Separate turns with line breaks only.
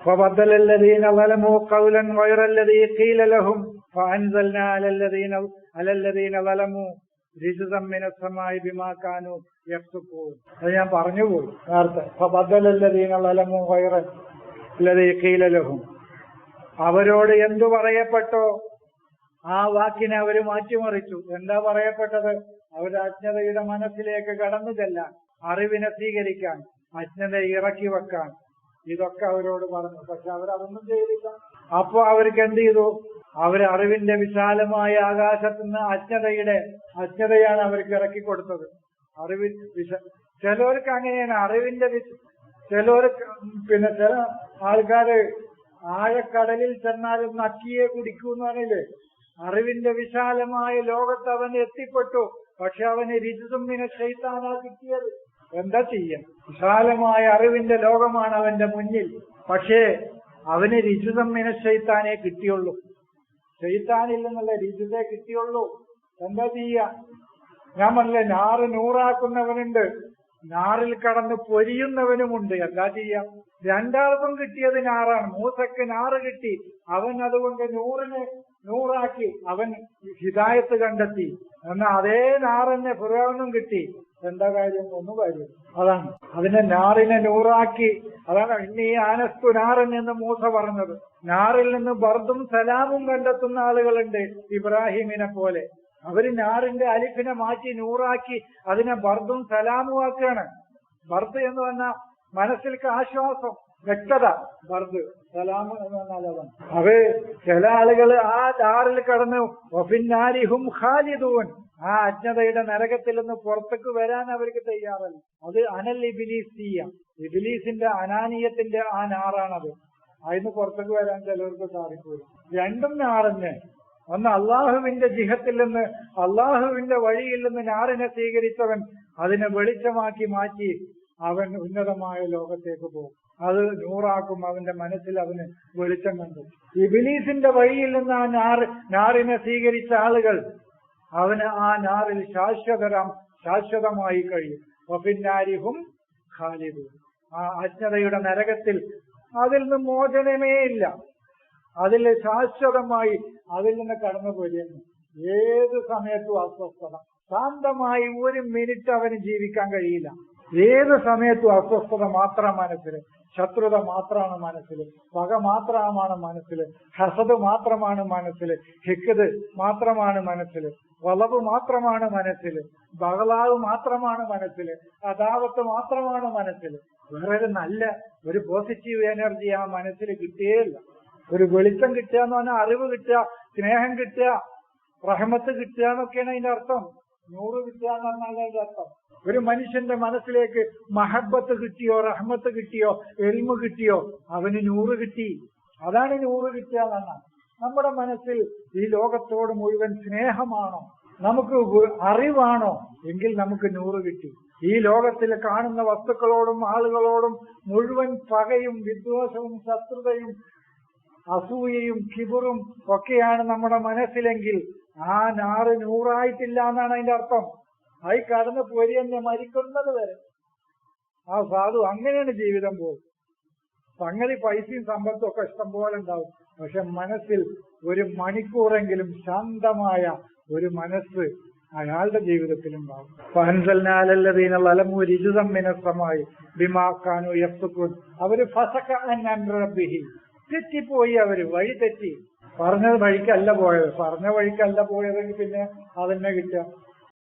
فبدل الذين ظلموا قولا غير الذي قيل لهم فأنزلنا على الذين على الذين ظلموا رجزا من السماء بما كانوا يفسقون അത് ഞാൻ പറഞ്ഞുപോയി നേരത്തെ فبدل الذين ظلموا غير الذي قيل لهم അവരോട് എന്തു പറയപ്പെട്ടോ ആ വാക്കിനെ അവർ മാറ്റിമറിച്ചു എന്താ പറയപ്പെട്ടത് അവർ അജ്ഞതയുടെ മനസ്സിലേക്ക് കടന്നു ചെല്ലാൻ അറിവിനെ സ്വീകരിക്കാൻ അജ്ഞത ഇറക്കി വെക്കാൻ ഇതൊക്കെ അവരോട് പറഞ്ഞു. പക്ഷെ അവരതൊന്നും ചെയ്തില്ല. അപ്പൊ അവർക്ക് എന്ത് ചെയ്തു? അവർ അറിവിന്റെ വിശാലമായ ആകാശത്ത് നിന്ന് അജ്ഞതയുടെ അജ്ഞതയാണ് അവർക്ക് ഇറക്കി കൊടുത്തത്. അറിവി വിശ ചിലവർക്ക് അങ്ങനെയാണ്. അറിവിന്റെ വിശ ചിലവർക്ക് പിന്നെ ചില ആൾക്കാര് ആഴക്കടലിൽ ചെന്നാലും നക്കിയെ കുടിക്കൂ എന്ന് പറയില്ലേ അറിവിന്റെ വിശാലമായ ലോകത്ത് അവൻ എത്തിപ്പെട്ടു. പക്ഷെ അവന് രുചിതുമ്മിനെ ചെയ്താനാ കിട്ടിയത്. എന്താ ചെയ്യും? വിശാലമായ അറിവിന്റെ ലോകമാണ് അവന്റെ മുന്നിൽ. പക്ഷേ അവന് രുചിതമ്മിനെ ചെയ്താനേ കിട്ടിയുള്ളൂ. ചെയ്താനിൽ നിന്നുള്ള കിട്ടിയുള്ളൂ. എന്താ ചെയ്യാ? ഞാൻ പറഞ്ഞില്ലേ നാറ് നൂറാക്കുന്നവനുണ്ട്. നാറിൽ കടന്ന് പൊരിയുന്നവനുമുണ്ട്. എന്താ ചെയ്യാം? രണ്ടാൾക്കും കിട്ടിയത് നാറാണ്. മൂസക്ക് നാറ് കിട്ടി. അവൻ അതുകൊണ്ട് നൂറിന് നൂറാക്കി. അവൻ ഹിതായത്ത് കണ്ടെത്തി. എന്നാൽ അതേ നാറന്നെ പുറവനും കിട്ടി. എന്താ കാര്യം? ഒന്നും കാര്യം അതാണ്. അതിനെ നാറിനെ നൂറാക്കി. അതാണ് ഇനി ആനസ്തു നാറൻ എന്ന് മൂസ പറഞ്ഞത്. നാറിൽ നിന്ന് ബർദും സലാമും കണ്ടെത്തുന്ന ആളുകളുണ്ട് ഇബ്രാഹിമിനെ പോലെ. അവർ നാറിന്റെ അലിഫിനെ മാറ്റി നൂറാക്കി അതിനെ ബർദും സലാമും ആക്കുകയാണ്. ബർദ് എന്ന് പറഞ്ഞാൽ മനസ്സിലേക്ക് ആശ്വാസം വ്യക്തത. ബർദ് സലാം എന്ന് പറഞ്ഞാൽ അതാണ്. അവർ ചില ആളുകൾ ആ നാറിൽ കടന്ന് ഒഫിന്നാരിഹും ഖാലിദൂൻ. ആ അജ്ഞതയുടെ നരകത്തിൽ നിന്ന് പുറത്തേക്ക് വരാൻ അവർക്ക് തയ്യാറല്ല. അത് അനൽ ഇബിലീസ് ചെയ്യാം ഇബിലീസിന്റെ അനാനീയത്തിന്റെ ആ നാറാണത്. അതിന് പുറത്തേക്ക് വരാൻ ചിലവർക്ക് സാധിക്കൂല. രണ്ടും നാറന്നെ. ഒന്ന് അള്ളാഹുവിന്റെ ജിഹത്തിൽ നിന്ന് അള്ളാഹുവിന്റെ വഴിയിൽ നിന്ന് നാറിനെ സ്വീകരിച്ചവൻ അതിനെ വെളിച്ചമാക്കി മാറ്റി അവൻ ഉന്നതമായ ലോകത്തേക്ക് പോകും. അത് നൂറാക്കും അവന്റെ മനസ്സിൽ അവന് വെളിച്ചം കണ്ടു. ഇബിലീസിന്റെ വഴിയിൽ നിന്ന് ആ നാറ് നാറിനെ സ്വീകരിച്ച ആളുകൾ അവന് ആ നാറിൽ ശാശ്വതരം ശാശ്വതമായി കഴിയും. ആ അജ്ഞതയുടെ നരകത്തിൽ അതിൽ നിന്ന് മോചനമേ ഇല്ല. അതിൽ ശാശ്വതമായി അതിൽ നിന്ന് കടന്നു പോരുന്നു ഏത് സമയത്തും അസ്വസ്ഥത. ശാന്തമായി ഒരു മിനിറ്റ് അവന് ജീവിക്കാൻ കഴിയില്ല. ഏത് സമയത്തും അസ്വസ്ഥത മാത്രം മനസ്സിൽ ശത്രുത മാത്രമാണ് മനസ്സിൽ പക മാത്രമാണ് മനസ്സിൽ ഹസദ് മാത്രമാണ് മനസ്സിൽ ഹിക്കത് മാത്രമാണ് മനസ്സിൽ വളവ് മാത്രമാണ് മനസ്സിൽ ബഹളാവ് മാത്രമാണ് മനസ്സിൽ അദാവത്ത് മാത്രമാണ് മനസ്സിൽ വേറൊരു നല്ല ഒരു പോസിറ്റീവ് എനർജി ആ മനസ്സിൽ കിട്ടിയേയില്ല. ഒരു വെളിച്ചം കിട്ടുക എന്ന് പറഞ്ഞാൽ അറിവ് കിട്ടുക സ്നേഹം കിട്ടുക റഹമത്ത് കിട്ടുക എന്നൊക്കെയാണ് അതിന്റെ അർത്ഥം. നൂറ് കിട്ടുക എന്ന് പറഞ്ഞാൽ അതിന്റെ അർത്ഥം. ഒരു മനുഷ്യന്റെ മനസ്സിലേക്ക് മഹബത്ത് കിട്ടിയോ റഹ്മത്ത് കിട്ടിയോ എൽമ കിട്ടിയോ അവന് നൂറ് കിട്ടി. അതാണ് നൂറ് കിട്ടുക നമ്മുടെ മനസ്സിൽ ഈ ലോകത്തോട് മുഴുവൻ സ്നേഹമാണോ? നമുക്ക് അറിവാണോ? എങ്കിൽ നമുക്ക് നൂറ് കിട്ടി. ഈ ലോകത്തിൽ കാണുന്ന വസ്തുക്കളോടും ആളുകളോടും മുഴുവൻ പകയും വിദ്വേഷവും ശത്രുതയും അസൂയയും കിബറും ഒക്കെയാണ് നമ്മുടെ മനസ്സിലെങ്കിൽ ആ നാറ് നൂറായിട്ടില്ല എന്നാണ് അതിന്റെ അർത്ഥം. ആയി കടന്ന് പോരി തന്നെ മരിക്കുന്നത് വരെ. ആ സാധു അങ്ങനെയാണ് ജീവിതം പോകും സംഗതി പൈസയും സമ്പത്തും ഒക്കെ ഇഷ്ടം പോലെ ഉണ്ടാവും. പക്ഷെ മനസ്സിൽ ഒരു മണിക്കൂറെങ്കിലും ശാന്തമായ ഒരു മനസ്സ് അയാളുടെ ജീവിതത്തിലുണ്ടാവും. ഉണ്ടാവും ലലമു രിജുതം മിനസ്സമായി ബിമാക്കാനു യഫ്തുക്കുൻ അവർ ഫസക അൻ തെറ്റിപ്പോയി അവർ. വഴി തെറ്റി. പറഞ്ഞ വഴിക്കല്ല പോയത്. പറഞ്ഞ വഴിക്കല്ല പോയതെങ്കിൽ പിന്നെ അതന്നെ കിട്ടുക.